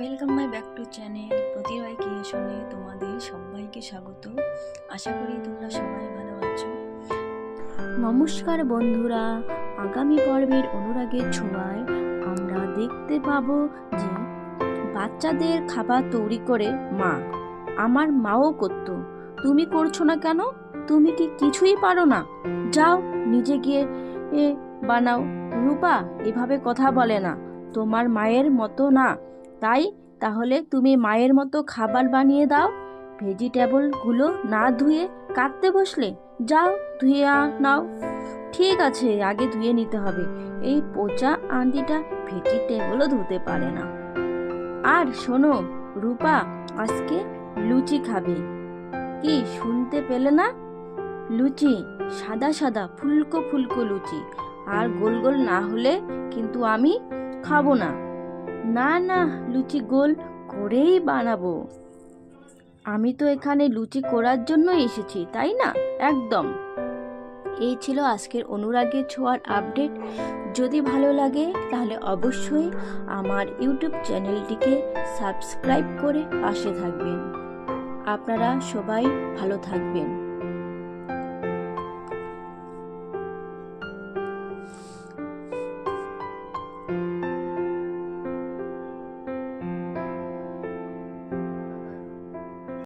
Welcome my back to channel প্রতিরায় ক্রিয়েশনে তোমাদের সবাইকে স্বাগত। আশা করি তোমরা সবাই ভালো আছো। নমস্কার বন্ধুরা আগামী পর্বের অনুরাগের ছোঁয়ায় আমরা দেখতে পাবো যে বাচ্চাদের খাবার তৈরি করে মা আমার মাও করতো। তুমি করছ না কেন? তুমি কি কিছুই পারো না? যাও নিজে গিয়ে এ, বানাও। রূপা এভাবে কথা বলে না। তোমার মায়ের মতো না। তাই তাহলে তুমি মায়ের মতো খাবার বানিয়ে দাও। ভেজিটেবলগুলো না ধুয়ে কাটতে বসলে যাও ধুয়ে নাও। ঠিক আছে, আগে ধুয়ে নিতে হবে। এই পচা আন্টিটা ভেজিটেবলও ধুতে পারে না। আর শোনো, রূপা, আজকে লুচি খাবে। কি, শুনতে পেলে না? লুচি, সাদা সাদা, ফুলকো ফুলকো লুচি। আর গোল গোল না হলে কিন্তু আমি খাব না। না না, লুচি গোল করেই বানাবো। আমি তো এখানে লুচি করার জন্য এসেছি, তাই না? একদম। এই ছিল আজকের অনুরাগের ছোঁয়ার আপডেট। যদি ভালো লাগে, তাহলে অবশ্যই আমার ইউটিউব চ্যানেলটিকে সাবস্ক্রাইব করে পাশে থাকবেন। আপনারা সবাই ভালো থাকবেন।